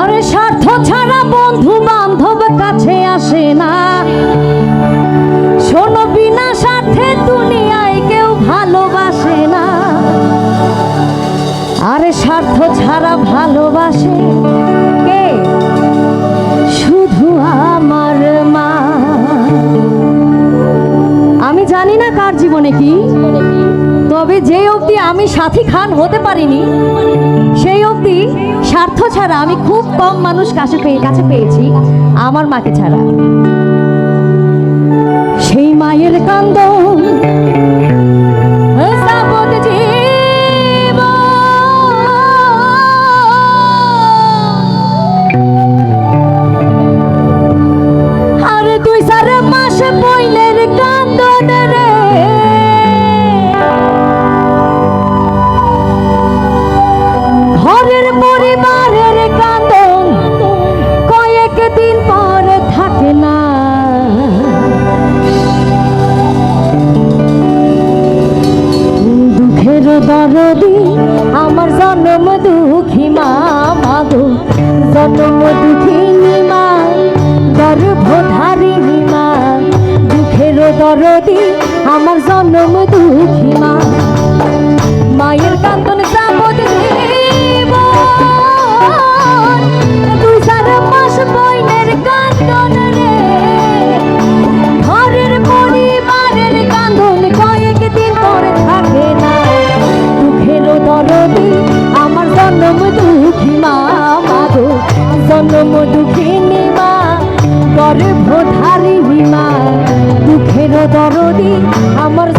আর স্বার্থ ছাড়া বন্ধু বান্ধব কাছে আসে না। শোনো, বিনা স্বার্থে দুনিয়ায় কেউ ভালোবাসে না। আরে স্বার্থ ছাড়া ভালোবাসে কে? শুধু আমার মা। আমি জানি না কার জীবনে কি, তবে যে অবধি আমি সাথী খান হতে পারিনি, সেই অবধি স্বার্থ ছাড়া আমি খুব কম মানুষ কাছে পেয়ে, কাছে পেয়েছি, আমার মাকে ছাড়া। সেই মায়ের কান্দ জন্ম দুঃখী মা মায়ের কান্দন যাবত পরে না। দুঃখের দরদি আমার জন্ম দুঃখী মা, মাগো। জন্ম দুঃখিনী মা, গর্ভধারিণী মা। দুঃখের দরদি আমার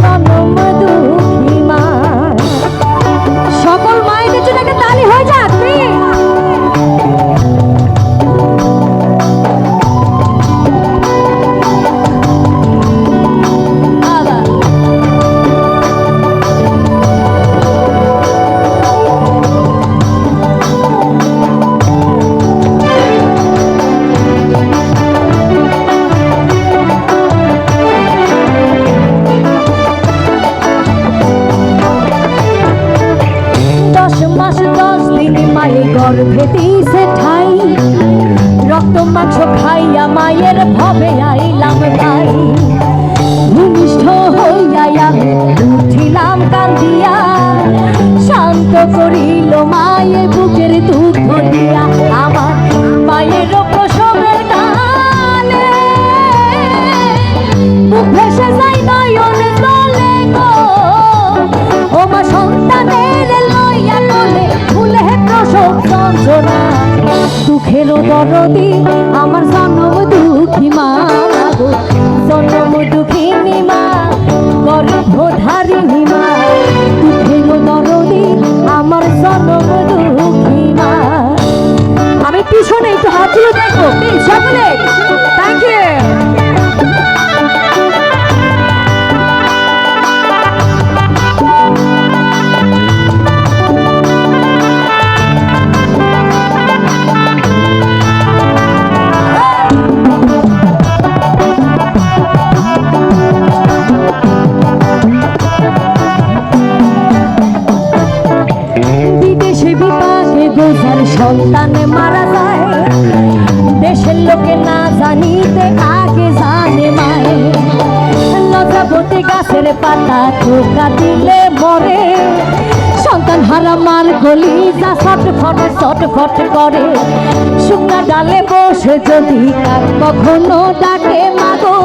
দশ দিন মায়ের গর্ভে দিছে ঠাই। রক্ত মাংস খাইয়া মায়ের ভবে আইলাম তাই। ভূমিষ্ঠ হইয়া যন্ত্রণা। দুঃখের দরদি আমার জন্ম দুঃখী মা। জন্ম দুঃখিনী মা গর্ভধারিণী সন্তান মারা যায়। দেশের লোকে না জানিতে আগে জানে মায় লজাবতী গাছের পাতা চোখা দিলে মরে। সন্তান হারা মার গলি, যা ছটফট ছটফট করে। শুকনা ডালে বসে যদি কখনো ডাকে, মাগো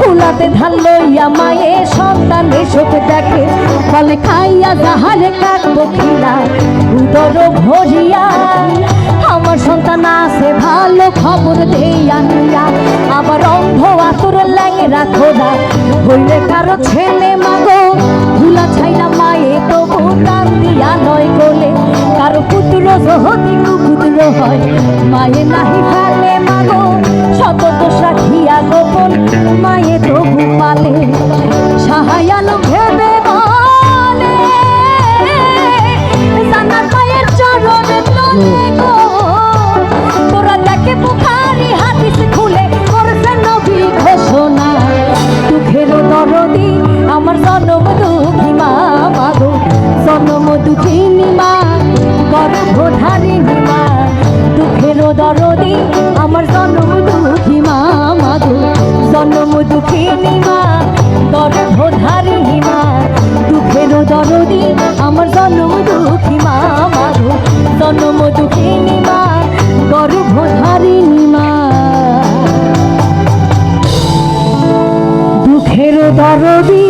কুলাতে ধান লইয়া মায়ে, সন্তান এসব দেখে। ফলে খাইয়া যাহারে কাক পক্ষীরা উদর ভরিয়া। আমার সন্তান আছে, ভালো খবর দেয়া নিয়া। আবার অন্ধ আতুর ল্যাংরা খোদা, হইলে কারও ছেলে, মাগো দুঃখিনী মা, গর্ভধারিণী মা দুঃখের আমার জন্ম দুঃখী মা মাগো জন্ম দুঃখিনী মা গর্ভধারিণী দুঃখের দরদি